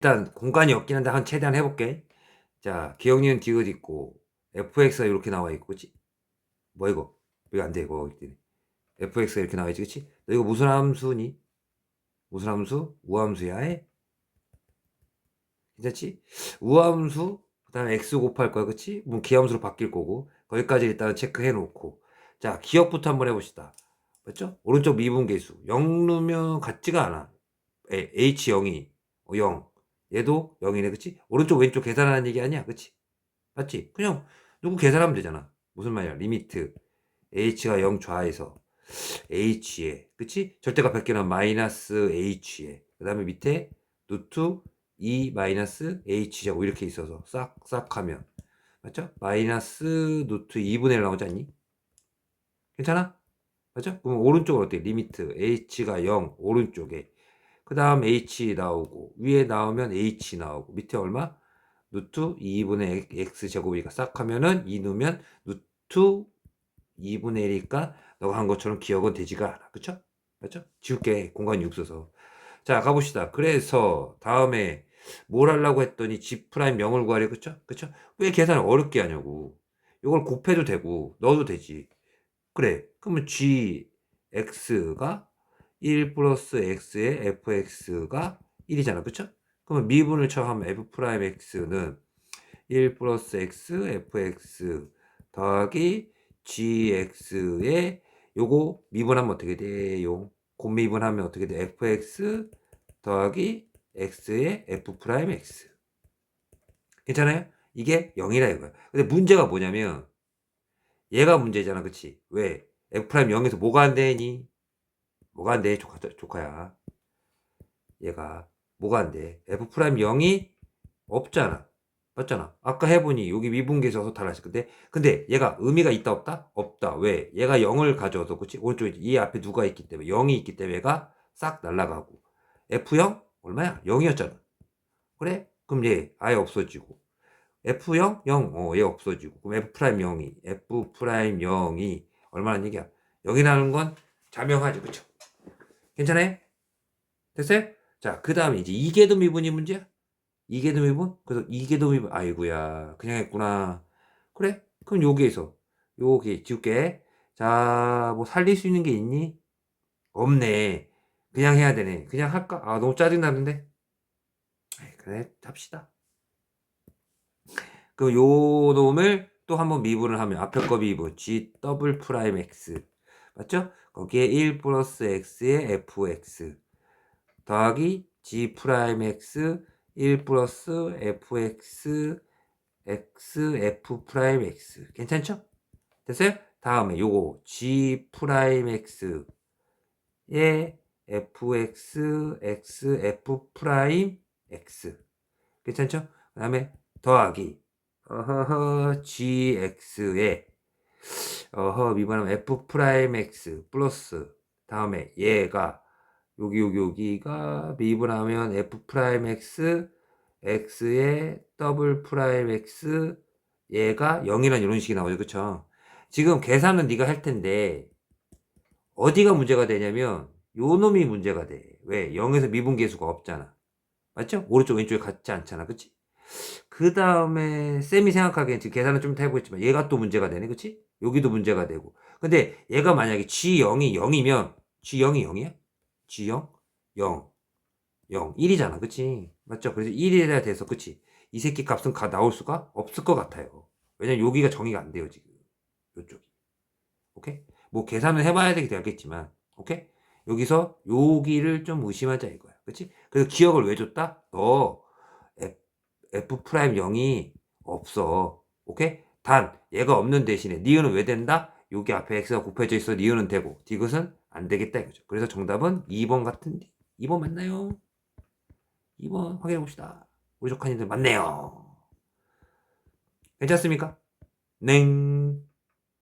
일단 공간이 없긴 한데 한 최대한 해 볼게. 자, 기억니은 디귿 있고 fx가 이렇게 나와 있고, 그치? 뭐 이거? 이거 안 돼, 이거. fx가 이렇게 나와 있지, 그치? 너 이거 무슨 함수니? 무슨 함수? 우함수야, 해? 괜찮지? 우함수, 그 다음에 x 곱할 거야, 그치? 뭐 기함수로 바뀔 거고. 거기까지 일단 체크해 놓고. 자, 기억부터 한번 해봅시다. 맞죠? 오른쪽 미분계수. 0 넣으면 같지가 않아. 에, h0이 0. 얘도 0이네, 그치? 오른쪽 왼쪽 계산하는 얘기 아니야, 그치? 맞지? 그냥 누구 계산하면 되잖아. 무슨 말이야? 리미트 h가 0 좌에서 h에, 그치? 절대가 100개는 마이너스 h에. 그 다음에 밑에 루트 2 마이너스 h제곱 이렇게 있어서 싹, 싹 하면. 맞죠? 마이너스 루트 2분의 1 나오지 않니? 괜찮아? 맞죠? 그럼 오른쪽은 어때? 리미트 h가 0 오른쪽에 그 다음 h 나오고 위에 나오면 h 나오고 밑에 얼마? 루트 2분의 x 제곱이니까 싹 하면은 2 넣으면 루트 2분의 1이니까 너가 한 것처럼 기억은 되지가 않아. 그쵸? 맞죠? 지울게 공간이 없어서. 자 가봅시다. 그래서 다음에 뭘 하려고 했더니 g 프라임 0을 구하래. 그쵸? 그쵸? 왜 계산을 어렵게 하냐고. 이걸 곱해도 되고 넣어도 되지. 그래. 그러면 g x가 1 플러스 x의 fx가 1이잖아. 그쵸? 그러면 미분을 처하면 f 프라임 x는 1 플러스 x fx 더하기 gx의 요거 미분하면 어떻게 돼요? 곱미분하면 어떻게 돼? fx 더하기 x의 f 프라임 x 괜찮아요? 이게 0이라 이거야. 근데 문제가 뭐냐면 얘가 문제잖아. 그치? 왜? f 프라임 0에서 뭐가 안 되니? 뭐가 안 돼? 조카, 조카야. 얘가 뭐가 안 돼? f 프라임 0이 없잖아. 맞잖아. 아까 해보니 여기 미분계에서 달라질 건데 근데 얘가 의미가 있다 없다? 없다. 왜? 얘가 0을 가져와서 그치? 오른쪽에 이 앞에 누가 있기 때문에 0이 있기 때문에 얘가 싹 날라가고 F0 얼마야? 0이었잖아. 그래? 그럼 얘 아예 없어지고 F0 0 어, 얘 없어지고 그럼 F 프라임 0이 F 프라임 0이 얼마나 얘기야? 0이라는 건 자명하죠. 그쵸? 괜찮아요? 됐어요? 자, 그 다음에 이제 이계도 미분이 문제야? 이계도 미분? 그래서 이계도 미분, 아이구야. 그냥 했구나. 그래? 그럼 여기에서, 여기 지울게. 자, 뭐 살릴 수 있는 게 있니? 없네. 그냥 해야 되네. 그냥 할까? 아, 너무 짜증나는데? 그래, 합시다. 그럼 요 놈을 또 한번 미분을 하면 앞에 거 미분 g 더블 프라임 x 맞죠? 거기에 1 플러스 x의 fx 더하기 g 프라임 x 1 플러스 fx x f 프라임 x 괜찮죠? 됐어요? 다음에 요거 g 프라임 x의 fx x f 프라임 x 괜찮죠? 그 다음에 더하기 어 허 미분하면 f 프라임 x 플러스 다음에 얘가 여기 여기 여기가 미분하면 f 프라임 x x의 더블 프라임 x 얘가 0이란 이런 식이 나오죠. 그쵸? 지금 계산은 네가 할 텐데 어디가 문제가 되냐면 요 놈이 문제가 돼 왜? 0에서 미분 계수가 없잖아. 맞죠? 오른쪽 왼쪽에 같지 않잖아. 그치 그 다음에 쌤이 생각하기엔 지금 계산은 좀 해보겠지만 얘가 또 문제가 되네 그치? 여기도 문제가 되고. 근데 얘가 만약에 G0이 0이면 G0이 0이야? G0? 0 0 1이잖아 그치? 맞죠? 그래서 1이라 돼서 그치? 이 새끼 값은 가 나올 수가 없을 것 같아요. 왜냐면 여기가 정의가 안 돼요 지금. 요쪽이. 오케이? 뭐 계산을 해봐야 되겠지만 오케이? 여기서 여기를 좀 의심하자 이거야. 그치? 그래서 기억을 왜 줬다? 너 F 프라임 0이 없어 오케이 단 얘가 없는 대신에 니은은 왜 된다? 여기 앞에 x가 곱해져 있어 니은은 되고 디귿은 안 되겠다 이거죠. 그래서 정답은 2번 같은데 2번 맞나요? 2번 확인해 봅시다. 우리 조카님들 맞네요. 괜찮습니까? 냉